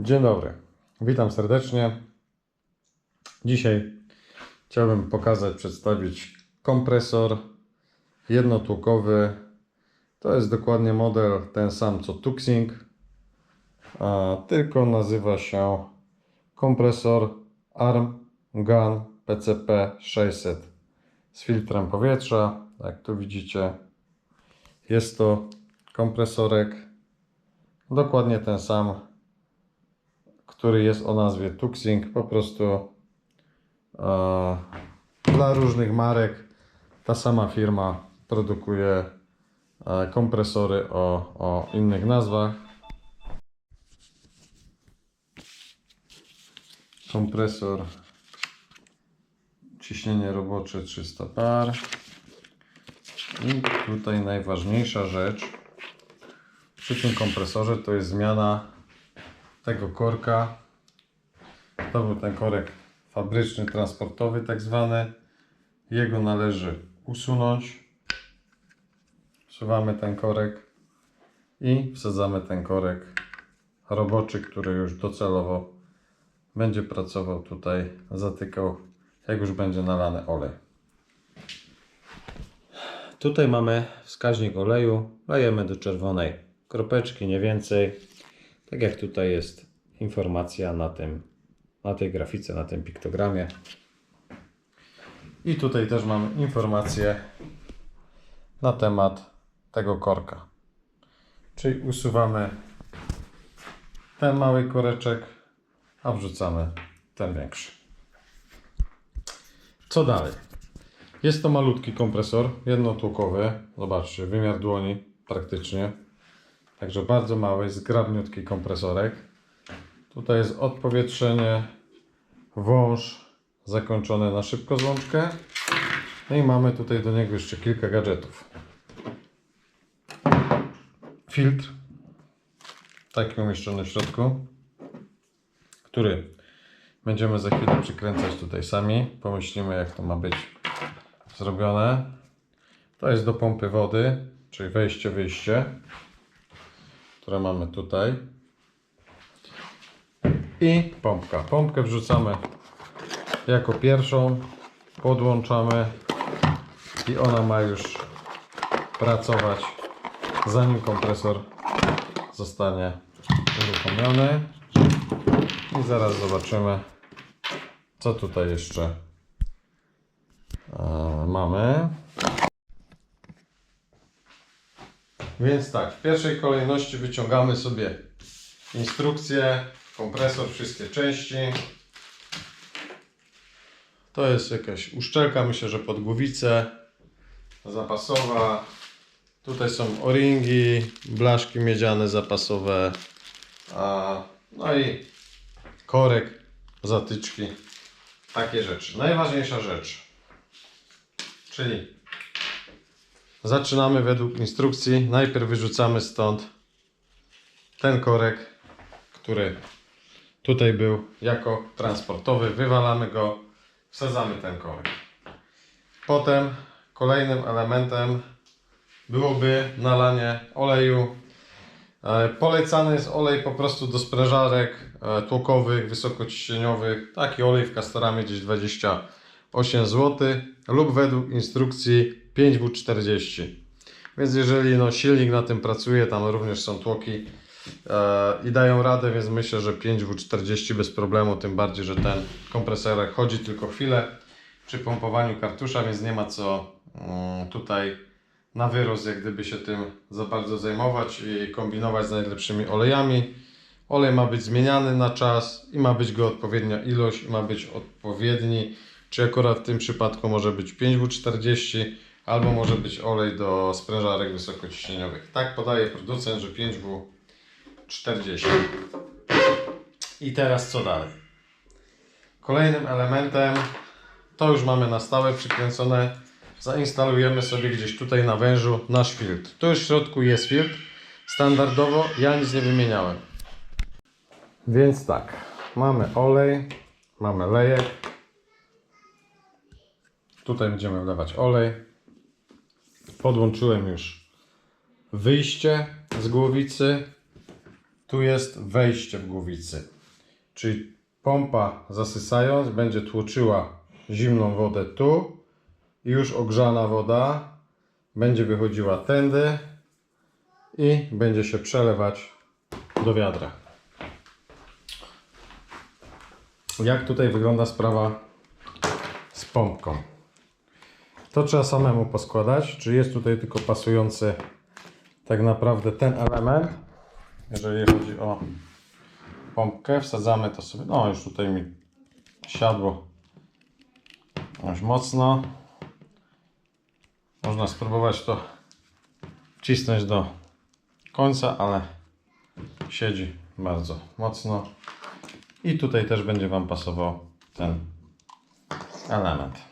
Dzień dobry, witam serdecznie. Dzisiaj chciałbym pokazać, przedstawić kompresor jednotłokowy. To jest dokładnie model ten sam co Tuxing, tylko nazywa się kompresor Arm Gun PCP 600 z filtrem powietrza. Jak tu widzicie, jest to kompresorek dokładnie ten sam który jest o nazwie Tuxing. Po prostu e, dla różnych marek ta sama firma produkuje e, kompresory o, o innych nazwach. Kompresor ciśnienie robocze 300 bar. I tutaj najważniejsza rzecz przy tym kompresorze to jest zmiana tego korka. To był ten korek fabryczny, transportowy, tak zwany. Jego należy usunąć. Wsuwamy ten korek i wsadzamy ten korek roboczy, który już docelowo będzie pracował tutaj, zatykał, jak już będzie nalany olej. Tutaj mamy wskaźnik oleju. Lejemy do czerwonej kropeczki, nie więcej. Tak jak tutaj jest informacja na tym, na tej grafice, na tym piktogramie. I tutaj też mamy informację na temat tego korka. Czyli usuwamy ten mały koreczek, a wrzucamy ten większy. Co dalej? Jest to malutki kompresor, jednotłokowy. Zobaczcie, wymiar dłoni praktycznie. Także bardzo mały, zgrabniutki kompresorek. Tutaj jest odpowietrzenie, wąż zakończony na szybkozłączkę. No i mamy tutaj do niego jeszcze kilka gadżetów. Filtr, taki umieszczony w środku, który będziemy za chwilę przykręcać tutaj sami. Pomyślimy jak to ma być zrobione. To jest do pompy wody, czyli wejście, wyjście które mamy tutaj. I pompka. Pompkę wrzucamy jako pierwszą, podłączamy i ona ma już pracować zanim kompresor zostanie uruchomiony. I zaraz zobaczymy, co tutaj jeszcze e, mamy. Więc tak, w pierwszej kolejności wyciągamy sobie instrukcję, kompresor, wszystkie części. To jest jakaś uszczelka, myślę, że pod głowicę zapasowa. Tutaj są o-ringi, blaszki miedziane zapasowe, a, no i korek, zatyczki, takie rzeczy. Najważniejsza rzecz, czyli Zaczynamy według instrukcji. Najpierw wyrzucamy stąd ten korek, który tutaj był jako transportowy. Wywalamy go, wsadzamy ten korek. Potem kolejnym elementem byłoby nalanie oleju. E, Polecany jest olej po prostu do sprężarek e, tłokowych, wysokociśnieniowych. Taki olej w Castoramie gdzieś 28 zł lub według instrukcji 5W40. Więc jeżeli no, silnik na tym pracuje, tam również są tłoki e, i dają radę, więc myślę, że 5W40 bez problemu, tym bardziej, że ten kompresorek chodzi tylko chwilę przy pompowaniu kartusza, więc nie ma co mm, tutaj na wyrost jak gdyby się tym za bardzo zajmować i kombinować z najlepszymi olejami. Olej ma być zmieniany na czas i ma być go odpowiednia ilość ma być odpowiedni, czy akurat w tym przypadku może być 5W40 albo może być olej do sprężarek wysokociśnieniowych. Tak podaje producent, że 5W40. I teraz co dalej? Kolejnym elementem, to już mamy na stałe przykręcone, zainstalujemy sobie gdzieś tutaj na wężu nasz filtr. Tu już w środku jest filtr, standardowo, ja nic nie wymieniałem. Więc tak, mamy olej, mamy lejek. Tutaj będziemy wlewać olej. Podłączyłem już wyjście z głowicy. tu jest wejście w głowicy. Czyli pompa zasysając będzie tłoczyła zimną wodę tu i już ogrzana woda będzie wychodziła tędy i będzie się przelewać do wiadra. Jak tutaj wygląda sprawa z pompką? To trzeba samemu poskładać. Czy jest tutaj tylko pasujący tak naprawdę ten element? Jeżeli chodzi o pompkę, wsadzamy to sobie. No, już tutaj mi siadło dość mocno. Można spróbować to wcisnąć do końca, ale siedzi bardzo mocno. I tutaj też będzie Wam pasował ten element.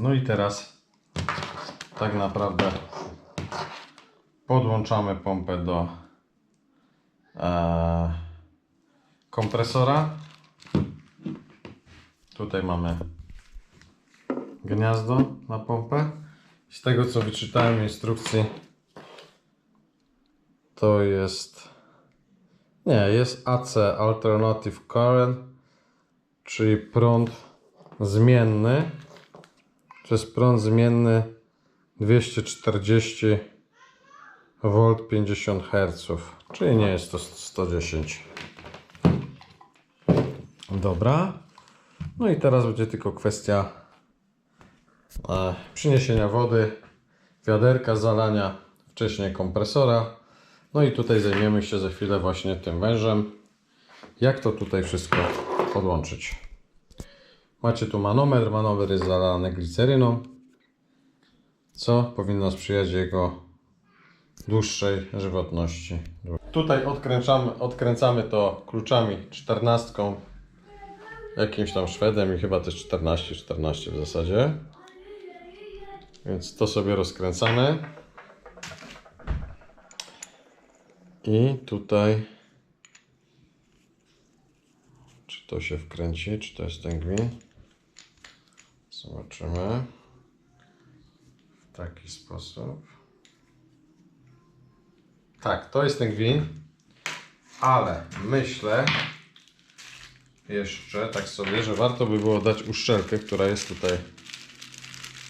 No i teraz tak naprawdę podłączamy pompę do e, kompresora. Tutaj mamy gniazdo na pompę. Z tego co wyczytałem w instrukcji, to jest nie, jest AC Alternative Current, czyli prąd zmienny. Jest prąd zmienny 240 V 50 Hz, czyli nie jest to 110. Dobra. No i teraz będzie tylko kwestia e, przyniesienia wody, wiaderka, zalania wcześniej kompresora. No i tutaj zajmiemy się za chwilę właśnie tym wężem. Jak to tutaj wszystko podłączyć. Macie tu manometr. Manometr jest zalany gliceryną, co powinno sprzyjać jego dłuższej żywotności. Tutaj odkręcamy, odkręcamy to kluczami 14, jakimś tam Szwedem i chyba też 14, 14 w zasadzie. Więc to sobie rozkręcamy. I tutaj czy to się wkręci, czy to jest ten gwin? Zobaczymy. W taki sposób. Tak, to jest ten gwin. Ale myślę jeszcze tak sobie, że warto by było dać uszczelkę, która jest tutaj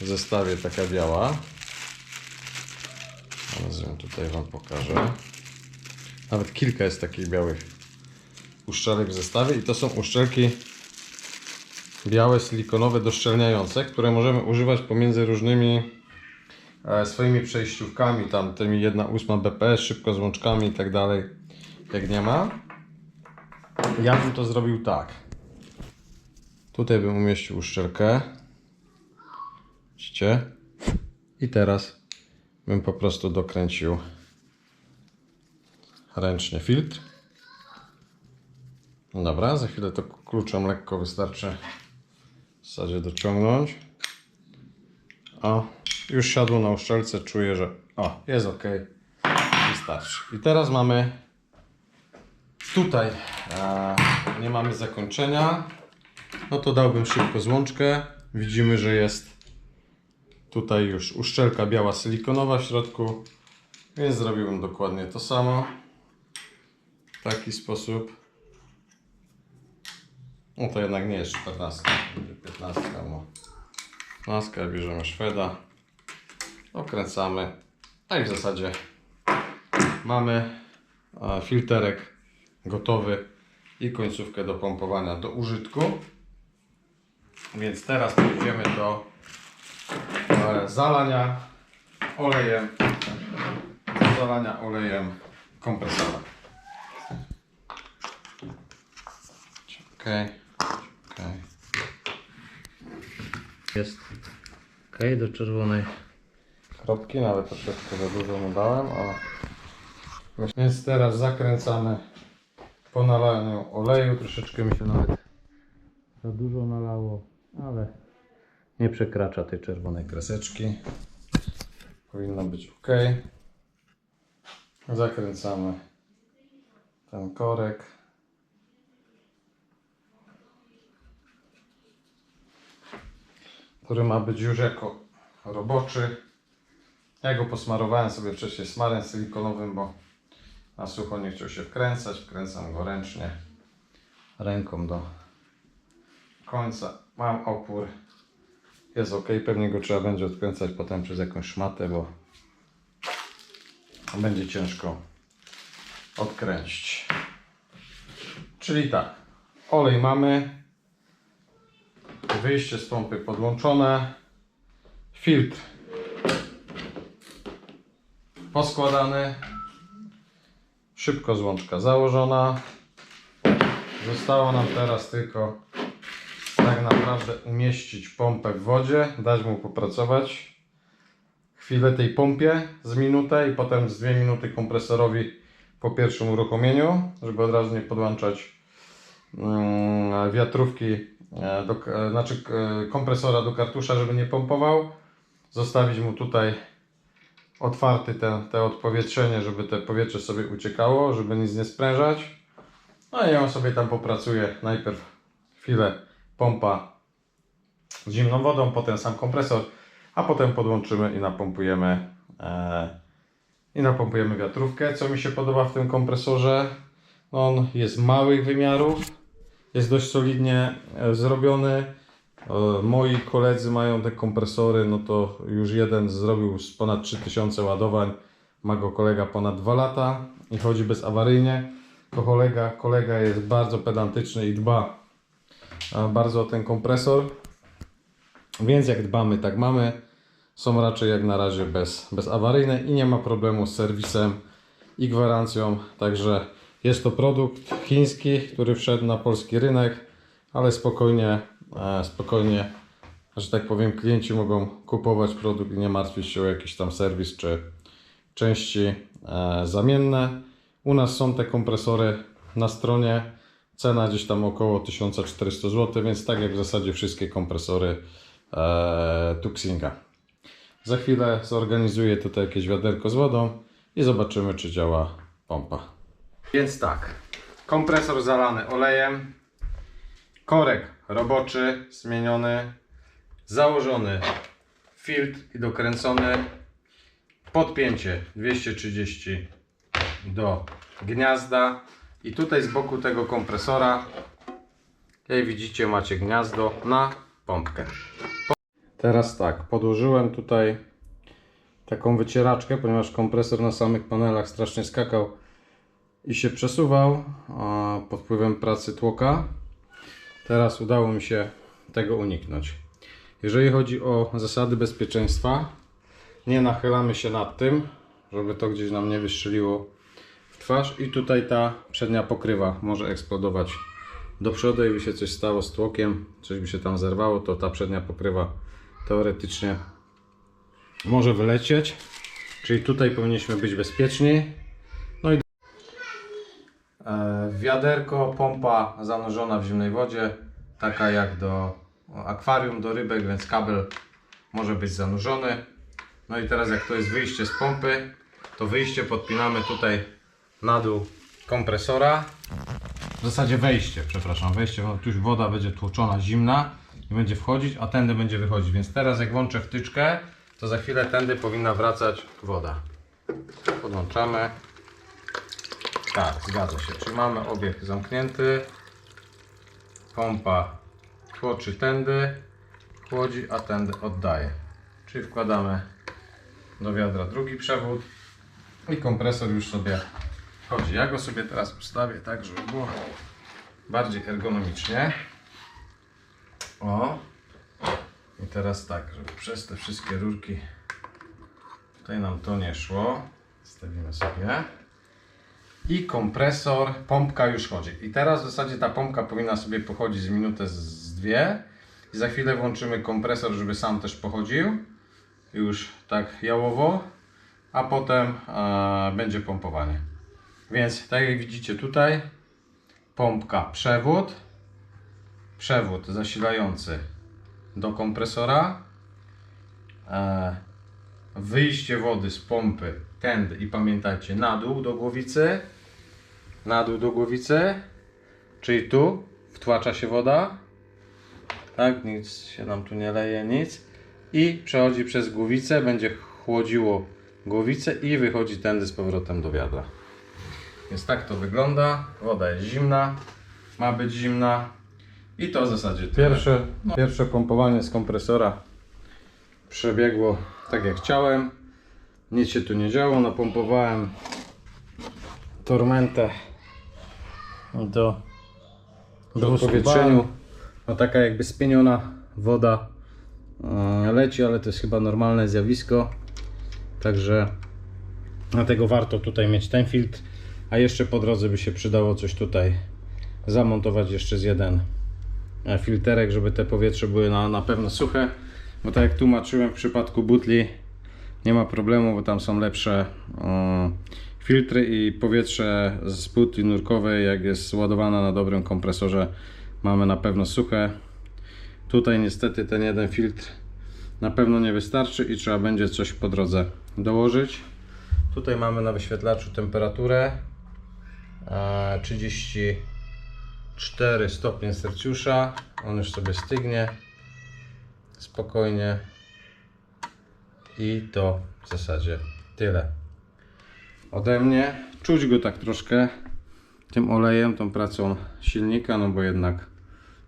w zestawie taka biała. Teraz ją tutaj Wam pokażę. Nawet kilka jest takich białych uszczelek w zestawie i to są uszczelki białe silikonowe doszczelniające, które możemy używać pomiędzy różnymi e, swoimi przejściówkami, tam tymi 1,8 BPS, szybko z łączkami i tak dalej, jak nie ma. Ja bym to zrobił tak. Tutaj bym umieścił uszczelkę. Widzicie? I teraz bym po prostu dokręcił ręcznie filtr. Dobra, za chwilę to kluczem lekko wystarczy w zasadzie dociągnąć. O, już siadło na uszczelce, czuję, że o, jest ok. Wystarczy. I teraz mamy tutaj, e, nie mamy zakończenia. No to dałbym szybko złączkę. Widzimy, że jest tutaj już uszczelka biała silikonowa w środku, więc zrobiłbym dokładnie to samo. W taki sposób. No to jednak nie jest 14, będzie 15, bo 15 bierzemy Szweda, okręcamy, a i w zasadzie mamy e, filterek gotowy i końcówkę do pompowania do użytku. Więc teraz przejdziemy do e, zalania olejem, zalania olejem kompresora. Okej, okej. Jest. Ok, do czerwonej. Kropki, nawet troszeczkę za dużo mu dałem, ale... Więc teraz zakręcamy po nalaniu oleju, troszeczkę mi się nawet Za dużo nalało, ale nie przekracza tej czerwonej kreseczki. Powinno być ok. Zakręcamy ten korek. Który ma być już jako roboczy. Ja go posmarowałem sobie wcześniej smarem silikonowym, bo Na sucho nie chciał się wkręcać, wkręcam go ręcznie. Ręką do końca. Mam opór. Jest ok, pewnie go trzeba będzie odkręcać potem przez jakąś szmatę, bo będzie ciężko odkręcić. Czyli tak, olej mamy, wyjście z pompy podłączone, filtr poskładany, szybko złączka założona. Zostało nam teraz tylko tak naprawdę umieścić pompę w wodzie, dać mu popracować. Chwilę tej pompie z minutę i potem z dwie minuty kompresorowi po pierwszym uruchomieniu, żeby od razu nie podłączać mm, wiatrówki, do, e, znaczy e, kompresora do kartusza, żeby nie pompował. Zostawić mu tutaj otwarty te, te odpowietrzenie, żeby te powietrze sobie uciekało, żeby nic nie sprężać. No i on sobie tam popracuje. Najpierw chwilę pompa z zimną wodą, potem sam kompresor, a potem podłączymy i napompujemy e, i napompujemy wiatrówkę. Co mi się podoba w tym kompresorze? No on jest małych wymiarów, jest dość solidnie e, zrobiony. E, moi koledzy mają te kompresory, no to już jeden zrobił z ponad 3000 ładowań. Ma go kolega ponad 2 lata i chodzi bezawaryjnie. To kolega, kolega jest bardzo pedantyczny i dba bardzo o ten kompresor. Więc jak dbamy, tak mamy. Są raczej jak na razie bez, bezawaryjne i nie ma problemu z serwisem i gwarancją. Także jest to produkt chiński, który wszedł na polski rynek, ale spokojnie, e, spokojnie, że tak powiem, klienci mogą kupować produkt i nie martwić się o jakiś tam serwis czy części e, zamienne. U nas są te kompresory na stronie. Cena gdzieś tam około 1400 zł, więc tak jak w zasadzie wszystkie kompresory e, Tuxinga. Za chwilę zorganizuję tutaj jakieś wiaderko z wodą i zobaczymy, czy działa pompa. Więc tak, kompresor zalany olejem, korek roboczy zmieniony, założony filtr i dokręcony, podpięcie 230 do gniazda. I tutaj z boku tego kompresora jak widzicie macie gniazdo na pompkę. Teraz tak, podłożyłem tutaj taką wycieraczkę, ponieważ kompresor na samych panelach strasznie skakał i się przesuwał pod wpływem pracy tłoka. Teraz udało mi się tego uniknąć. Jeżeli chodzi o zasady bezpieczeństwa, nie nachylamy się nad tym, żeby to gdzieś nam nie wystrzeliło w twarz i tutaj ta przednia pokrywa może eksplodować do przodu i by się coś stało z tłokiem, coś by się tam zerwało, to ta przednia pokrywa teoretycznie może wylecieć. Czyli tutaj powinniśmy być bezpieczni. E, wiaderko, pompa zanurzona w zimnej wodzie, taka jak do akwarium, do rybek, więc kabel może być zanurzony. No i teraz jak to jest wyjście z pompy, to wyjście podpinamy tutaj na dół kompresora. W zasadzie wejście, przepraszam, wejście, bo tu woda będzie tłoczona, zimna i będzie wchodzić, a tędy będzie wychodzić. Więc teraz jak włączę wtyczkę, to za chwilę tędy powinna wracać woda. Podłączamy. Tak, zgadza się. Czyli mamy obieg zamknięty. Pompa tłoczy tędy, chłodzi, a tędy oddaje. Czyli wkładamy do wiadra drugi przewód i kompresor już sobie chodzi. Ja go sobie teraz ustawię tak, żeby było bardziej ergonomicznie. O. I teraz tak, żeby przez te wszystkie rurki tutaj nam to nie szło. Stawimy sobie. I kompresor, pompka już chodzi. I teraz w zasadzie ta pompka powinna sobie pochodzić z minutę, z- dwie. I za chwilę włączymy kompresor, żeby sam też pochodził. Już tak jałowo. A potem e, będzie pompowanie. Więc tak jak widzicie tutaj, pompka przewód, przewód zasilający do kompresora, e, wyjście wody z pompy tędy i pamiętajcie na dół do głowicy, na dół do głowicy, czyli tu wtłacza się woda, tak, nic się nam tu nie leje, nic i przechodzi przez głowicę, będzie chłodziło głowicę i wychodzi tędy z powrotem do wiadra. Więc tak to wygląda. Woda jest zimna, ma być zimna. I to w zasadzie tyle. Pierwsze, pierwsze pompowanie z kompresora przebiegło tak jak chciałem. Nic się tu nie działo. Napompowałem tormentę do, do powietrzeniu. No taka jakby spieniona woda e, leci, ale to jest chyba normalne zjawisko. Także dlatego warto tutaj mieć ten filtr. A jeszcze po drodze by się przydało coś tutaj zamontować jeszcze z jeden e, filterek, żeby te powietrze były na, na pewno suche. Bo tak jak tłumaczyłem w przypadku butli nie ma problemu, bo tam są lepsze e, filtry i powietrze z butli nurkowej jak jest ładowana na dobrym kompresorze mamy na pewno suche. Tutaj niestety ten jeden filtr na pewno nie wystarczy i trzeba będzie coś po drodze dołożyć. Tutaj mamy na wyświetlaczu temperaturę e, 34 stopnie Celsjusza. On już sobie stygnie spokojnie. I to w zasadzie tyle ode mnie. Czuć go tak troszkę tym olejem, tą pracą silnika, no bo jednak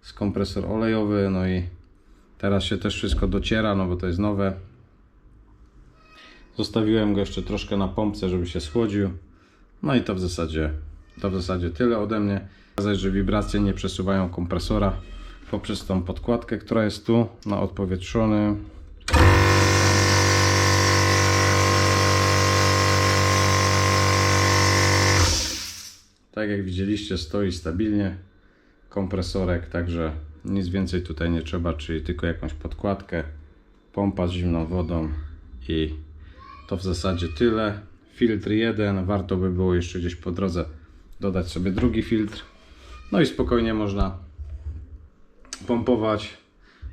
jest kompresor olejowy, no i teraz się też wszystko dociera, no bo to jest nowe. Zostawiłem go jeszcze troszkę na pompce, żeby się schłodził. No i to w zasadzie, to w zasadzie tyle ode mnie. Pokazać, że wibracje nie przesuwają kompresora poprzez tą podkładkę, która jest tu na odpowietrzonym. Tak jak widzieliście, stoi stabilnie kompresorek, także nic więcej tutaj nie trzeba, czyli tylko jakąś podkładkę, pompa z zimną wodą i to w zasadzie tyle. Filtr jeden, warto by było jeszcze gdzieś po drodze dodać sobie drugi filtr. No i spokojnie można pompować.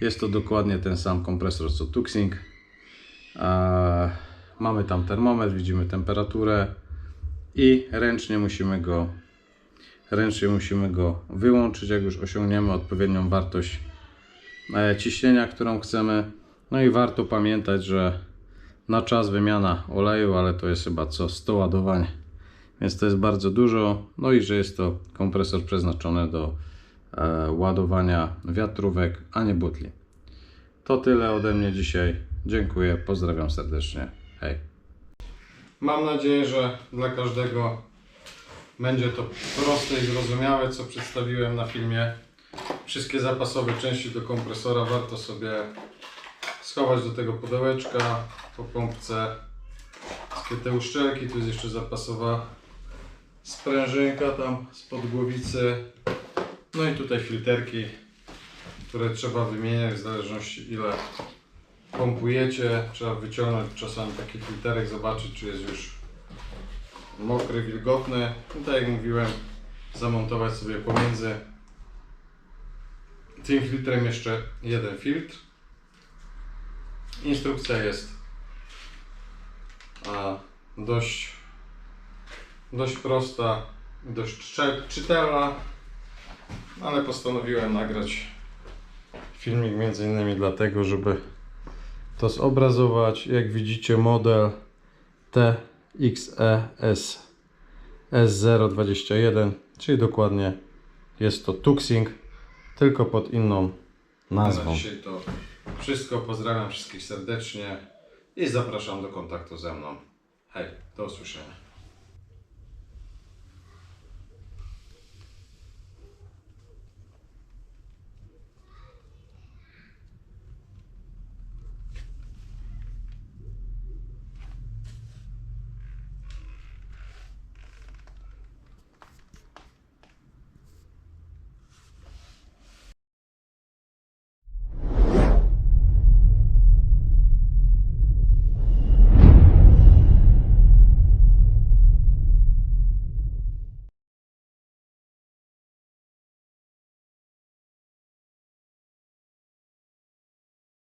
Jest to dokładnie ten sam kompresor co Tuxing. Mamy tam termometr, widzimy temperaturę i ręcznie musimy go ręcznie musimy go wyłączyć, jak już osiągniemy odpowiednią wartość e, ciśnienia, którą chcemy. No i warto pamiętać, że na czas wymiana oleju, ale to jest chyba co 100 ładowań, więc to jest bardzo dużo. No i że jest to kompresor przeznaczony do e, ładowania wiatrówek, a nie butli. To tyle ode mnie dzisiaj. Dziękuję, pozdrawiam serdecznie. Hej. Mam nadzieję, że dla każdego będzie to proste i zrozumiałe, co przedstawiłem na filmie. Wszystkie zapasowe części do kompresora warto sobie schować do tego pudełeczka po pompce. Wszystkie te uszczelki, tu jest jeszcze zapasowa sprężynka tam spod głowicy. No i tutaj filterki, które trzeba wymieniać w zależności ile pompujecie. Trzeba wyciągnąć czasami taki filterek, zobaczyć czy jest już mokry, wilgotny. I tak jak mówiłem, zamontować sobie pomiędzy tym filtrem jeszcze jeden filtr. Instrukcja jest dość, dość prosta, dość czytelna, ale postanowiłem nagrać filmik między innymi dlatego, żeby to zobrazować. Jak widzicie model TXES S021, czyli dokładnie jest to Tuxing, tylko pod inną nazwą. Na dzisiaj to wszystko. Pozdrawiam wszystkich serdecznie i zapraszam do kontaktu ze mną. Hej, do usłyszenia.